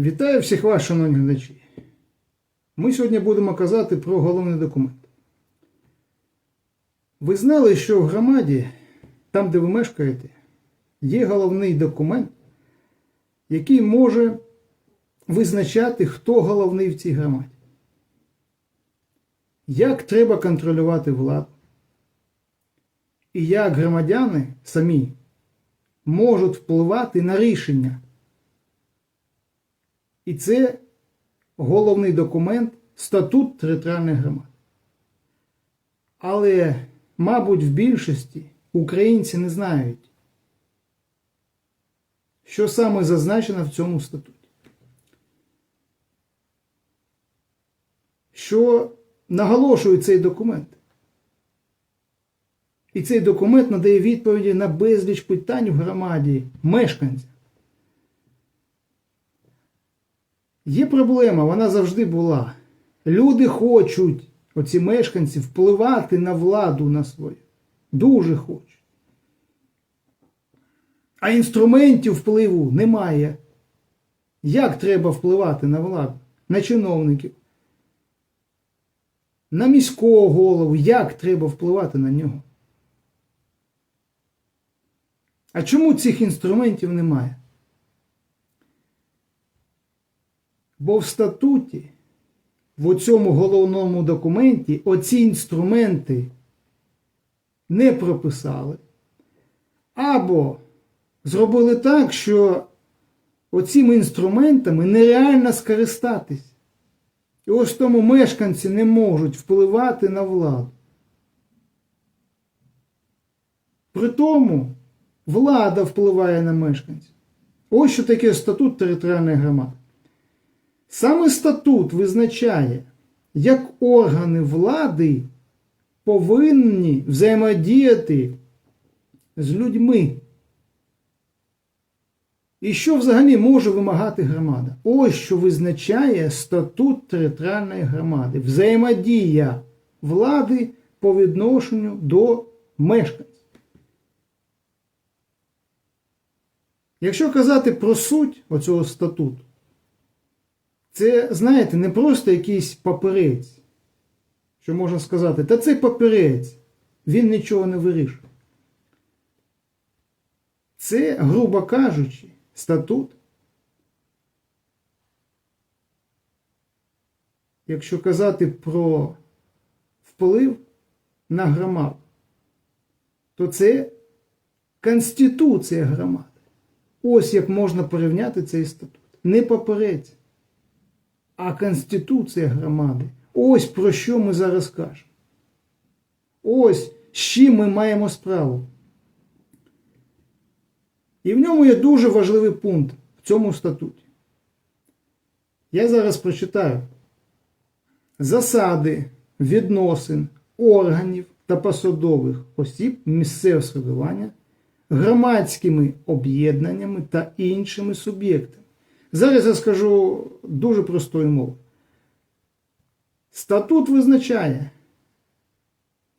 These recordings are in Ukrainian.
Вітаю всіх вас, шановні глядачі. Ми сьогодні будемо казати про головний документ. Ви знали, що в громаді, там де ви мешкаєте, є головний документ, який може визначати, хто головний в цій громаді. Як треба контролювати владу? І як громадяни самі можуть впливати на рішення. І це головний документ статут територіальних громад. Але, мабуть, в більшості українці не знають, що саме зазначено в цьому статуті. Що наголошує цей документ. І цей документ надає відповіді на безліч питань в громаді мешканців. Є проблема, вона завжди була. Люди хочуть, оці мешканці, впливати на владу на свою. Дуже хочуть. А інструментів впливу немає. Як треба впливати на владу, на чиновників, на міського голову, як треба впливати на нього? А чому цих інструментів немає? Бо в статуті, в цьому головному документі, оці інструменти не прописали. Або зробили так, що оціми інструментами нереально скористатись. І ось тому мешканці не можуть впливати на владу. При тому влада впливає на мешканців. Ось що таке статут територіальної громади. Саме статут визначає, як органи влади повинні взаємодіяти з людьми. І що взагалі може вимагати громада? Ось що визначає статут територіальної громади. Взаємодія влади по відношенню до мешканців. Якщо казати про суть оцього статуту, це, знаєте, не просто якийсь папірець, що можна сказати, та це папірець, він нічого не вирішує. Це, грубо кажучи, статут. Якщо казати про вплив на громаду, то це Конституція громади. Ось як можна порівняти цей статут. Не папірець, а Конституція громади. Ось про що ми зараз кажемо. Ось з чим ми маємо справу. І в ньому є дуже важливий пункт в цьому статуті. Я зараз прочитаю засади відносин органів та посадових осіб місцевого самоврядування громадськими об'єднаннями та іншими суб'єктами. Зараз я скажу дуже простою мовою. Статут визначає,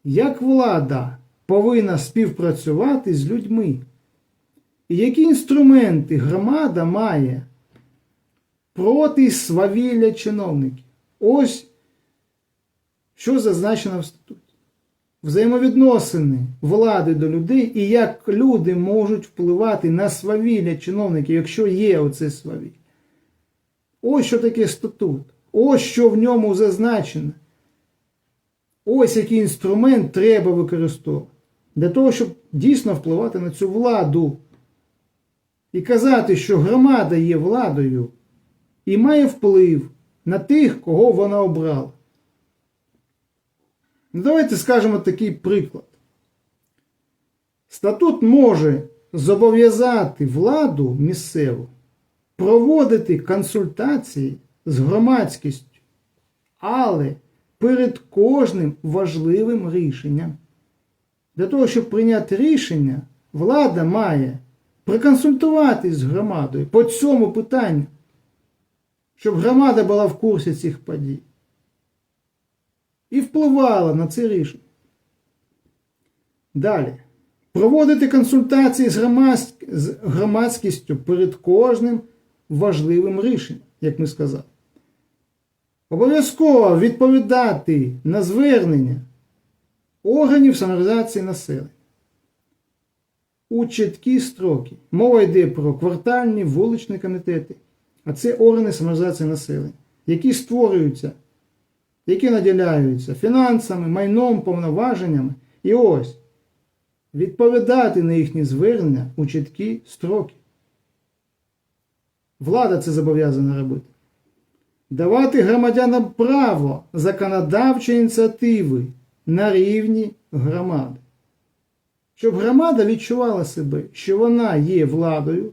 як влада повинна співпрацювати з людьми, і які інструменти громада має проти свавілля чиновників. Ось що зазначено в статуті взаємовідносини влади до людей і як люди можуть впливати на свавілля чиновників, якщо є оце свавілля. Ось що таке статут. Ось що в ньому зазначено. Ось який інструмент треба використовувати для того, щоб дійсно впливати на цю владу. І казати, що громада є владою і має вплив на тих, кого вона обрала. Ну, давайте скажемо такий приклад. Статут може зобов'язати владу місцеву проводити консультації з громадськістю, але перед кожним важливим рішенням. Для того, щоб прийняти рішення, влада має проконсультуватись з громадою по цьому питанню, щоб громада була в курсі цих подій і впливала на це рішення. Далі. Проводити консультації з, громадськ... з громадськістю перед кожним важливим рішенням. як ми сказали. Обов'язково відповідати на звернення органів самореалізації населення у чіткі строки. Мова йде про квартальні вуличні комітети, а це органи самореалізації населення, які створюються, які наділяються фінансами, майном, повноваженнями. І ось відповідати на їхні звернення у чіткі строки. Влада це зобов'язана робити. Давати громадянам право законодавчої ініціативи на рівні громади. Щоб громада відчувала себе, що вона є владою,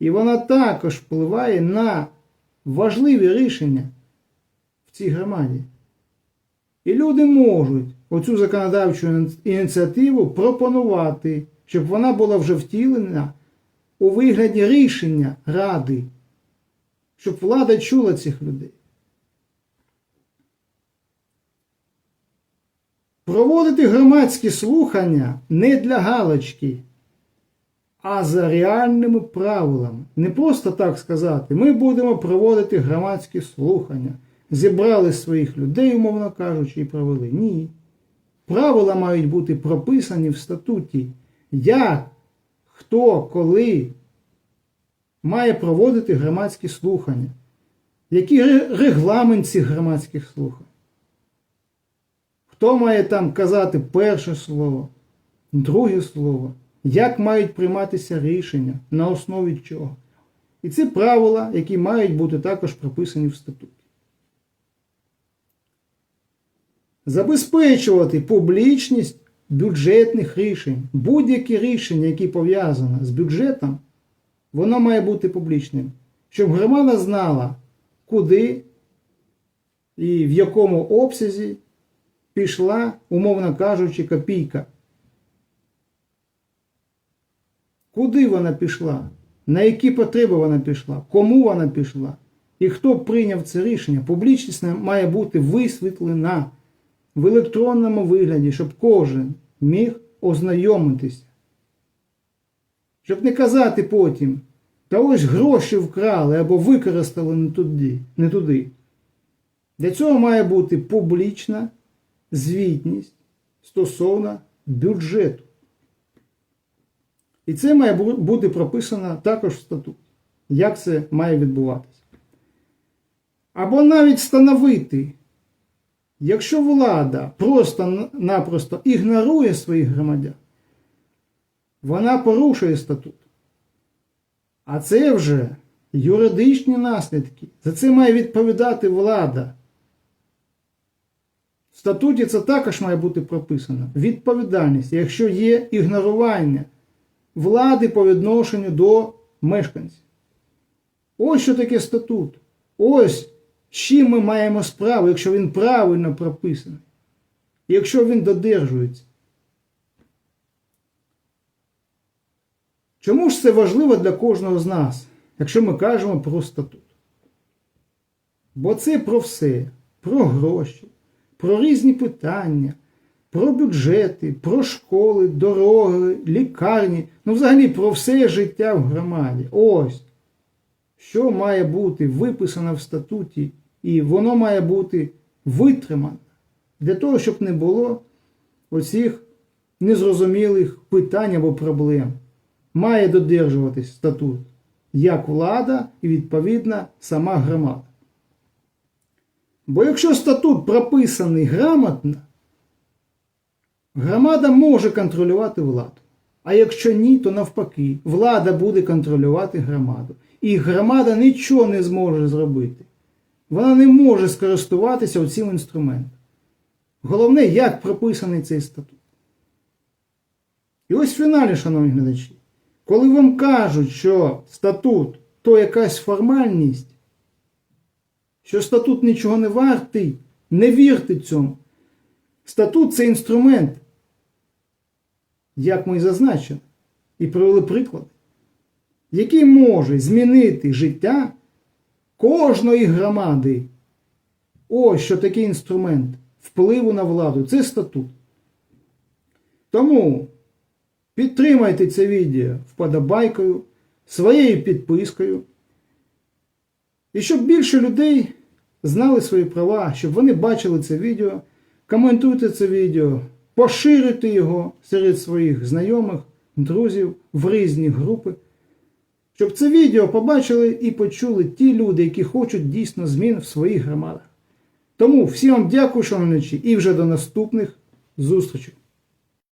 і вона також впливає на важливі рішення в цій громаді. І люди можуть оцю законодавчу ініціативу пропонувати, щоб вона була вже втілена у вигляді рішення ради, щоб влада чула цих людей. Проводити громадські слухання не для галочки, а за реальними правилами. Не просто так сказати, ми будемо проводити громадські слухання. Зібрали своїх людей, умовно кажучи, і провели. Ні. Правила мають бути прописані в статуті, як, хто, коли має проводити громадські слухання. Який регламент цих громадських слухань? Хто має там казати перше слово, друге слово? Як мають прийматися рішення, на основі чого? І це правила, які мають бути також прописані в статуті. Забезпечувати публічність бюджетних рішень. Будь-які рішення, які пов'язані з бюджетом, воно має бути публічним. Щоб громада знала, куди і в якому обсязі пішла, умовно кажучи, копійка. Куди вона пішла? На які потреби вона пішла? Кому вона пішла? І хто прийняв це рішення? Публічність має бути висвітлена в електронному вигляді, щоб кожен міг ознайомитися. Щоб не казати потім, та ось гроші вкрали або використали не туди. Не туди. Для цього має бути публічна звітність стосовно бюджету. І це має бути прописано також в статуті, як це має відбуватися. Або навіть встановити, якщо влада просто-напросто ігнорує своїх громадян, вона порушує статут. А це вже юридичні наслідки. За це має відповідати влада. В статуті це також має бути прописано. Відповідальність, якщо є ігнорування влади по відношенню до мешканців. Ось що таке статут. Ось з чим ми маємо справу, якщо він правильно прописаний. Якщо він додержується. Чому ж це важливо для кожного з нас, якщо ми кажемо про статут? Бо це про все, про гроші, про різні питання, про бюджети, про школи, дороги, лікарні, ну взагалі про все життя в громаді. Ось, що має бути виписано в статуті, і воно має бути витримано для того, щоб не було оцих незрозумілих питань або проблем. Має додержуватись статут як влада і відповідно сама громада. Бо якщо статут прописаний грамотно, громада може контролювати владу. А якщо ні, то навпаки, влада буде контролювати громаду. І громада нічого не зможе зробити. Вона не може скористуватися цим інструментом. Головне, як прописаний цей статут. І ось в фіналі, шановні глядачі, коли вам кажуть, що статут то якась формальність, що статут нічого не вартий, не вірте цьому. Статут це інструмент, як ми і зазначили, і привели приклад, який може змінити життя кожної громади. Ось що такий інструмент впливу на владу. Це статут. Тому підтримайте це відео вподобайкою, своєю підпискою. І щоб більше людей знали свої права, щоб вони бачили це відео, коментуйте це відео, поширюйте його серед своїх знайомих, друзів в різні групи. Щоб це відео побачили і почули ті люди, які хочуть дійсно змін в своїх громадах. Тому всім вам дякую, шановні, і вже до наступних зустрічей.